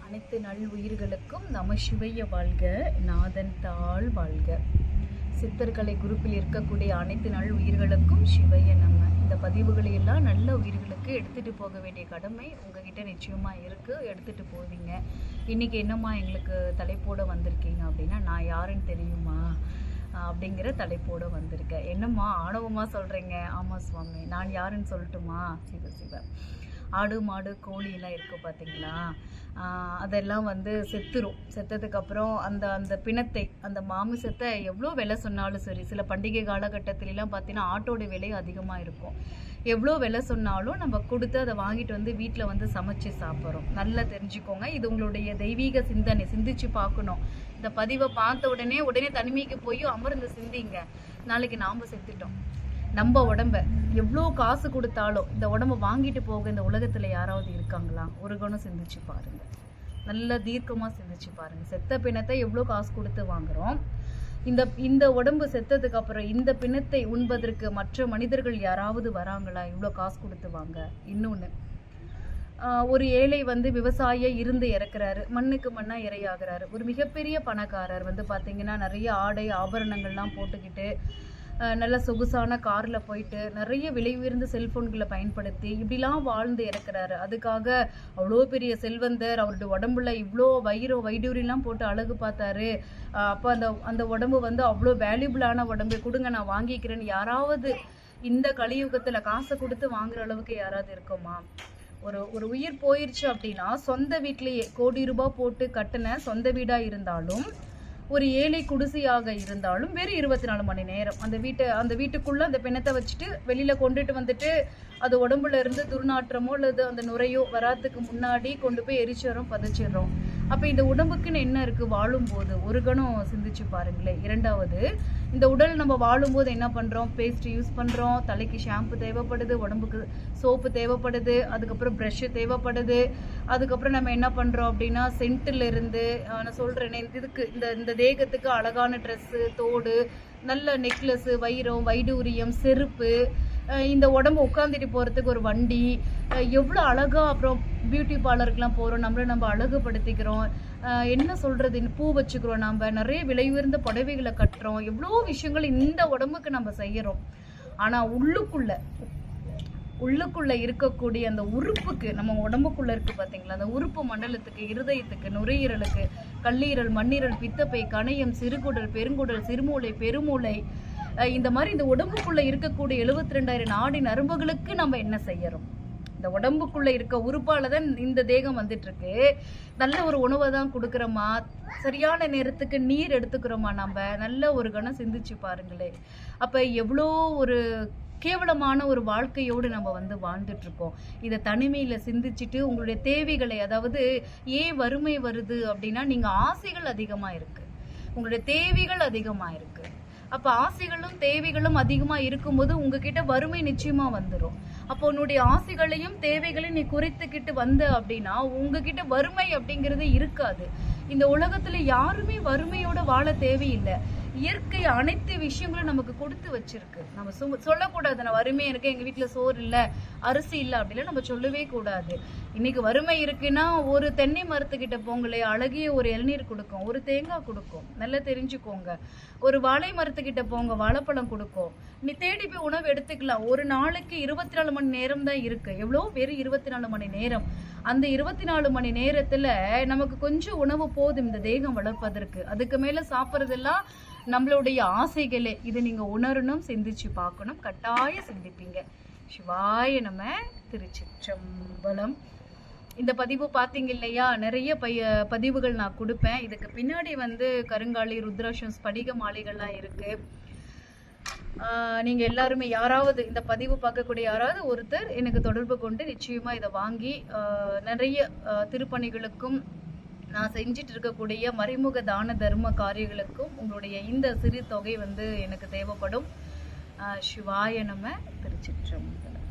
அனைத்து நல் உயிர்களுக்கும் நமசிவைய வாழ்க நாதன் தாழ் வாழ்க. சித்தர்கலை குரூப்பில் இருக்கக்கூடிய அனைத்து நல் உயிர்களுக்கும் சிவைய நம்ம இந்த பதிவுகளை எல்லாம் நல்ல உயிர்களுக்கு எடுத்துட்டு போக வேண்டிய கடமை உங்ககிட்ட நிச்சயமா இருக்கு. எடுத்துட்டு போவீங்க. இன்னைக்கு என்னம்மா எங்களுக்கு தலைப்போட வந்திருக்கீங்க அப்படின்னா நான் யாருன்னு தெரியுமா? அப்படிங்கிற தலைப்போடு வந்திருக்கேன். என்னம்மா ஆணவமாக சொல்கிறீங்க ஆமாம் சுவாமி. நான் யாருன்னு சொல்லட்டுமா? சிவ சிவ. ஆடு மாடு கோழியெலாம் இருக்குது பார்த்தீங்களா அதெல்லாம் வந்து செத்துரும். செத்ததுக்கப்புறம் அந்த அந்த பிணத்தை அந்த மாமிசத்தை எவ்வளோ விலை சொன்னாலும் சரி சில பண்டிகை காலகட்டத்திலலாம் பார்த்தீங்கன்னா ஆட்டோட விலை அதிகமாக இருக்கும். எவ்வளோ விலை சொன்னாலும் நம்ம கொடுத்து அதை வாங்கிட்டு வந்து வீட்டில் வந்து சமைச்சு சாப்பிட்றோம். நல்லா தெரிஞ்சுக்கோங்க. இது உங்களுடைய தெய்வீக சிந்தனை. சிந்திச்சு பார்க்கணும். இந்த பதிவை பார்த்த உடனே உடனே தனிமைக்கு போய் அமர்ந்து சிந்திங்க. நாளைக்கு நாம் செத்துட்டோம். நம்ம உடம்ப எவ்வளோ காசு கொடுத்தாலும் இந்த உடம்ப வாங்கிட்டு போக இந்த உலகத்தில் யாராவது இருக்காங்களா? ஒரு கணம் சிந்திச்சு பாருங்க. நல்லா தீர்க்கமாக சிந்திச்சு பாருங்க. செத்த பிணத்தை எவ்வளோ காசு கொடுத்து வாங்குறோம்? இந்த இந்த உடம்பு செத்ததுக்கு அப்புறம் இந்த பிணத்தை உண்பதற்கு மற்ற மனிதர்கள் யாராவது வராங்களா? இவ்வளோ காசு கொடுத்து வாங்க. இன்னொன்று ஒரு ஏழை வந்து விவசாய இருந்து இறக்குறாரு. மண்ணுக்கு மண்ணா இரையாகிறாரு. ஒரு மிகப்பெரிய பணக்காரர் வந்து பார்த்தீங்கன்னா நிறைய ஆடை ஆபரணங்கள்லாம் போட்டுக்கிட்டு நல்ல சொகுசான காரில் போயிட்டு நிறைய விலை உயர்ந்த செல்ஃபோன்களை பயன்படுத்தி இப்படிலாம் வாழ்ந்து இறக்குறாரு. அதுக்காக அவ்வளோ பெரிய செல்வந்தர் அவருடைய உடம்புல இவ்வளோ வயிறு வைடூரிலாம் போட்டு அழகு பார்த்தாரு. அப்போ அந்த அந்த உடம்பு வந்து அவ்வளோ வேல்யூபிளான உடம்பு. கொடுங்க நான் வாங்கிக்கிறேன்னு யாராவது இந்த கலியுகத்தில் காசை கொடுத்து வாங்குற அளவுக்கு யாராவது இருக்குமா? ஒரு ஒரு உயிர் போயிருச்சு அப்படின்னா சொந்த வீட்டிலேயே கோடி ரூபாய் போட்டு கட்டின சொந்த வீடாக இருந்தாலும் ஒரு ஏழை குடிசையாக இருந்தாலும் வெறும் இருபத்தி நாலு மணி நேரம். அந்த வீட்டை அந்த வீட்டுக்குள்ள அந்த பிணத்தை வச்சுட்டு வெளியில கொண்டுட்டு வந்துட்டு அது உடம்புல இருந்து துர்நாற்றமோ அல்லது அந்த நுரையோ வராதுக்கு முன்னாடி கொண்டு போய் எரிச்சிடறோம் பதைச்சிடுறோம். அப்போ இந்த உடம்புக்குன்னு என்ன இருக்குது வாழும்போது ஒரு கணம் சிந்திச்சு பாருங்களேன். இரண்டாவது இந்த உடல் நம்ம வாழும்போது என்ன பண்ணுறோம் பேஸ்ட் யூஸ் பண்ணுறோம் தலைக்கு ஷாம்பு தேவைப்படுது உடம்புக்கு சோப்பு தேவைப்படுது அதுக்கப்புறம் ப்ரஷ்ஷு தேவைப்படுது. அதுக்கப்புறம் நம்ம என்ன பண்ணுறோம் அப்படின்னா சென்ட்டிலிருந்து நான் சொல்றேனே இந்த இதுக்கு இந்த இந்த தேகத்துக்கு அழகான ட்ரெஸ்ஸு தோடு நல்ல நெக்லஸ்ஸு வைரம் வைடூரியம் செருப்பு இந்த உடம்பு உட்காந்துட்டு போறதுக்கு ஒரு வண்டி எவ்வளோ அழகா அப்புறம் பியூட்டி பார்லருக்குலாம் போகிறோம் நம்மள நம்ம அழகுபடுத்திக்கிறோம். என்ன சொல்கிறது பூ வச்சுக்கிறோம் நம்ம நிறைய விலை உயர்ந்த புடவைகளை கட்டுறோம். எவ்வளோ விஷயங்கள் இந்த உடம்புக்கு நம்ம செய்யறோம். ஆனா உள்ளுக்குள்ள உள்ளுக்குள்ள இருக்கக்கூடிய அந்த உறுப்புக்கு நம்ம உடம்புக்குள்ள இருக்கு பாத்தீங்களா? அந்த உறுப்பு மண்டலத்துக்கு இருதயத்துக்கு நுரையீரலுக்கு கல்லீரல் மண்ணீரல் பித்தப்பை கணையம் சிறுகுடல் பெருங்குடல் சிறுமூளை பெருமூளை இந்த மாதிரி இந்த உடம்புக்குள்ள இருக்கக்கூடிய எழுபத்தி ரெண்டாயிரம் நாடி நரம்புகளுக்கு நம்ம என்ன செய்யறோம்? இந்த உடம்புக்குள்ள இருக்க உறுப்பால தான் இந்த தேகம் வந்துட்டு இருக்கு நல்ல ஒரு உணவை தான் கொடுக்குறோமா? சரியான நேரத்துக்கு நீர் எடுத்துக்கிறோமா நம்ம? நல்ல ஒரு கணம் சிந்திச்சு பாருங்களேன் அப்ப எவ்வளோ ஒரு கேவலமான ஒரு வாழ்க்கையோடு நம்ம வந்து வாழ்ந்துட்டு இருக்கோம் இதை தனிமையில சிந்திச்சுட்டு உங்களுடைய தேவைகளை அதாவது ஏன் வறுமை வருது அப்படின்னா நீங்க ஆசைகள் அதிகமா இருக்கு. உங்களுடைய தேவைகள் அதிகமா இருக்கு. அப்ப ஆசைகளும் தேவைகளும் அதிகமா இருக்கும்போது உங்ககிட்ட வறுமை நிச்சயமா வந்துடும் அப்போ உன்னுடைய ஆசைகளையும் தேவைகளையும் நீ குறைத்துக்கிட்டு வந்த அப்படின்னா உங்ககிட்ட வறுமை அப்படிங்கிறது இருக்காது. இந்த உலகத்துல யாருமே வறுமையோட வாழ தேவையில்லை. இயற்கை அனைத்து விஷயங்களும் நமக்கு கொடுத்து வச்சிருக்கு. நம்ம சும்- சொல்லக்கூடாது. நான் வறுமையாக இருக்கேன் எங்க வீட்டுல சோறு இல்ல அரிசி இல்ல அப்படிலாம் நம்ம சொல்லவே கூடாது. இன்னைக்கு வறுமை இருக்குன்னா ஒரு தென்னை மரத்துக்கிட்ட போங்களே அழகிய ஒரு இளநீர் கொடுக்கும். ஒரு தேங்காய் கொடுக்கும். நல்லா தெரிஞ்சுக்கோங்க. ஒரு வாழை மரத்துக்கிட்ட போங்க வாழைப்பழம் கொடுக்கும். நீ தேடி போய் உணவு எடுத்துக்கலாம். ஒரு நாளைக்கு இருபத்தி நாலு மணி நேரம் தான் இருக்கு. எவ்வளோ பேர் இருபத்தி நாலு மணி நேரம்? அந்த இருபத்தி நாலு மணி நேரத்துல நமக்கு கொஞ்சம் உணவு போதும். இந்த தேகம் வளர்ப்பதற்கு. அதுக்கு மேல சாப்பிட்றதெல்லாம் நம்மளுடைய ஆசைகளே இது நீங்க உணரணும் சிந்திச்சு பார்க்கணும் கட்டாயம் சிந்திப்பீங்க. சிவாய நம்ம திருச்சிற்றம்பலம். இந்த பதிவு பார்த்தீங்க இல்லையா? நிறைய பைய பதிவுகள் நான் கொடுப்பேன். இதுக்கு பின்னாடி வந்து கருங்காலி ருத்ராஷம் ஸ்படிக மாலைகள்லாம் இருக்கு. நீங்கள் எல்லாருமே யாராவது இந்த பதிவு பார்க்கக்கூடிய யாராவது ஒருத்தர் எனக்கு தொடர்பு கொண்டு நிச்சயமாக இதை வாங்கி நிறைய திருப்பணிகளுக்கும் நான் செஞ்சிட்டு இருக்கக்கூடிய மறைமுக தான தர்ம காரியங்களுக்கும் உங்களுடைய இந்த சிறு தொகை வந்து எனக்கு தேவைப்படும். ஆஹ் சிவாய நம திருச்சிற்றம்பலம்.